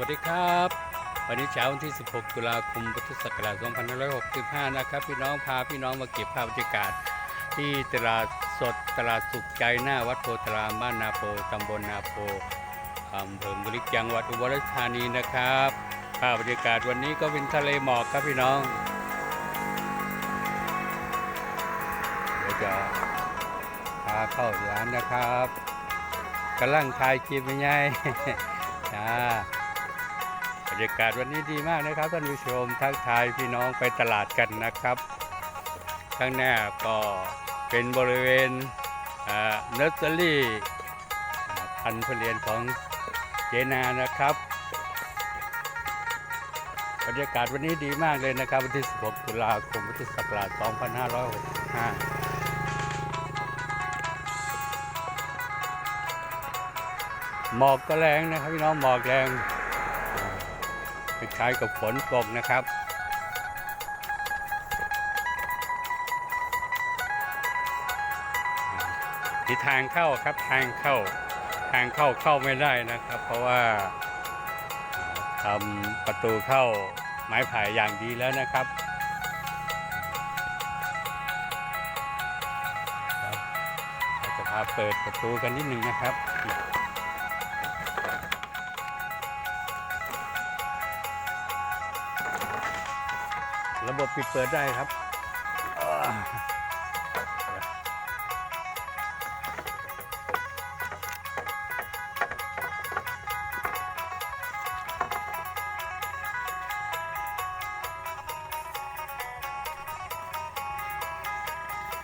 วัสดีครับ วันนี้เช้าวันที่ 16 ตุลาคม พุทธศักราช 2565 นะครับ พี่น้องพาพี่น้องมาเก็บภาพบรรยากาศ ที่ตลาดสดตลาดสุขใจหน้าวัดโพธารามบ้านนาโพตำบลนาโพอำเภอบุรีจังหวัดอุบลราชธานีนะครับ ภาพบรรยากาศวันนี้ก็เป็นทะเลหมอกครับพี่น้องเดี๋ยวจะพาเข้าร้านนะครับกำลังถ่ายคลิปเป็นไง จ้า รรยากาศวันนี้ดีมากนะครับท่านผู้ชมทักทายพี่น้องไปตลาดกันนะครับ ข้างหน้าก็เป็นบริเวณเนอร์เซอรี่พันธุ์เรียนของเจนานะครับบรรยากาศวันนี้ดีมากเลยนะครับ วันที่ 16 ตุลาคมพุทธศักราช 2565หมอกก็แรงนะครับพี่น้องหมอกแรง คล้ายๆกับฝนตกนะครับที่ทางเข้าครับทางเข้าทางเข้าเข้าไม่ได้นะครับ เพราะว่าทำประตูเข้าไม้ไผ่อย่างดีแล้วนะครับครับเราจะพาเปิดประตูกันนิดหนึ่งนะครับ ระบบปิดเปิดได้ครับอ่า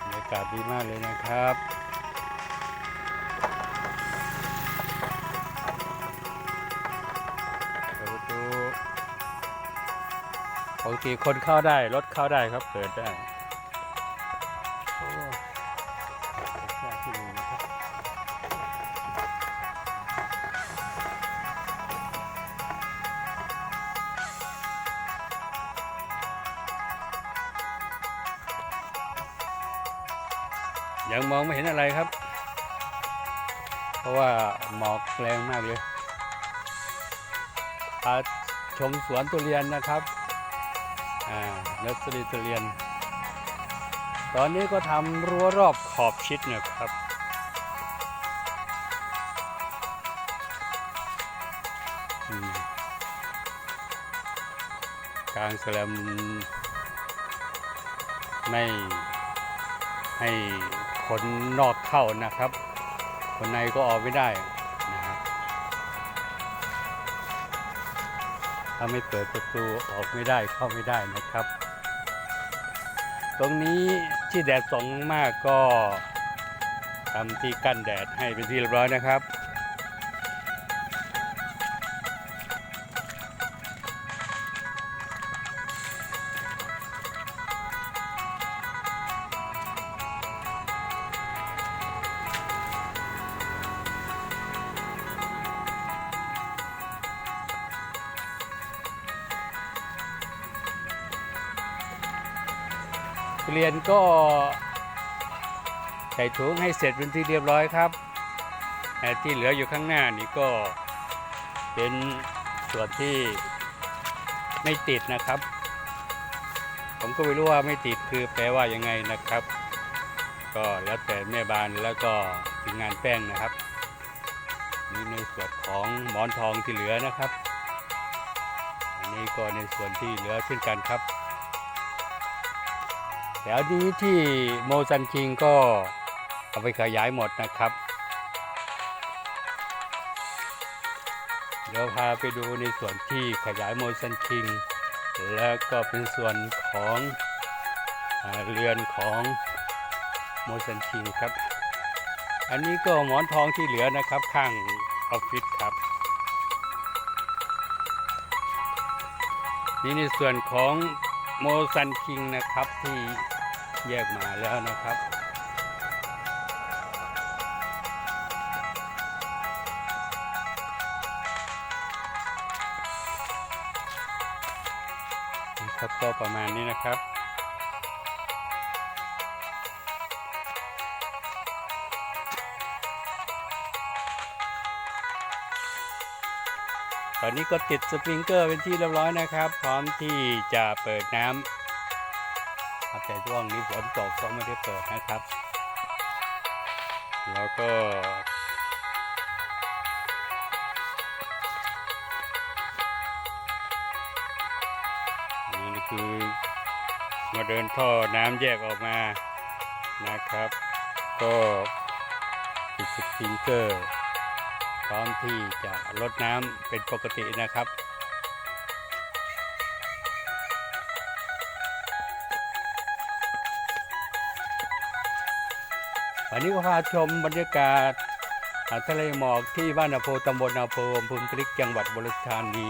บรรยากาศดีมากเลยนะครับ กติคนเข้าได้ รถเข้าได้ครับเปิดได้ยังมองไม่เห็นอะไรครับ เพราะว่าหมอกแรงมากเลยชมสวนทุเรียนนะครับ อ่าเนสรีทุเรียน ตอนนี้ก็ทำรั้วรอบขอบชิดนะครับกางแสลมไม่ให้คนนอกเข้านะครับ คนในก็ออกไม่ได้ ถ้าไม่เปิดประตูออกไม่ได้เข้าไม่ได้นะครับ ตรงนี้ที่แดดส่องมากก็ทำที่กั้นแดดให้เป็นที่เรียบร้อยนะครับ ทุเรียนก็ใส่ถุงให้เสร็จเป็นที่เรียบร้อยครับที่เหลืออยู่ข้างหน้านี่ก็เป็นส่วนที่ไม่ติดนะครับ ผมก็ไม่รู้ว่าไม่ติดคือแปลว่ายังไงนะครับ ก็แล้วแต่แม่บานแล้วก็ทีมงานแป้งนะครับนี่ในส่วนของหมอนทองที่เหลือนะครับ อันนี้ก็ในส่วนที่เหลือเช่นกันครับ แถวนี้ที่โมซันคิงก็เอาไปขยายหมดนะครับ เดี๋ยวพาไปดูในส่วนที่ขยายโมซันคิง แล้วก็เป็นส่วนของอเรือนของโมซันคิงครับ อันนี้ก็หมอนทองที่เหลือนะครับข้างออฟฟิศครับ นี่ในส่วนของโมซันคิงนะครับที่ แยกมาแล้วนะครับ นะครับก็ประมาณนี้นะครับตอนนี้ก็ติดสปริงเกอร์เป็นที่เรียบร้อยนะครับ พร้อมที่จะเปิดน้ำ แต่ช่วงนี้ฝนตกก็ไม่ได้เปิดนะครับ แล้วก็นี่คือมาเดินท่อน้ำแยกออกมานะครับ ก็ติดสปริงเกอร์พร้อมที่จะลดน้ำเป็นปกตินะครับ วันนี้ก็พาชมบรรยากาศาทะเลหมอกที่บ้านนาโพตำบลนาโพอำเภอพลิกจังหวัดบรุษธานี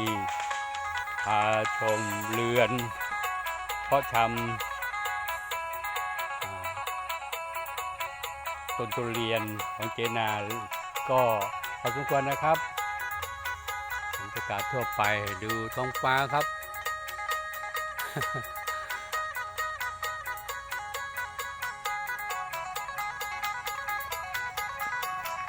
พาชมเรือนเพาะชำอ่าต้นทุเรียนของเจนาก็พอสมควรนะครับบรรยากาศทั่วไปดูท้องฟ้าครับ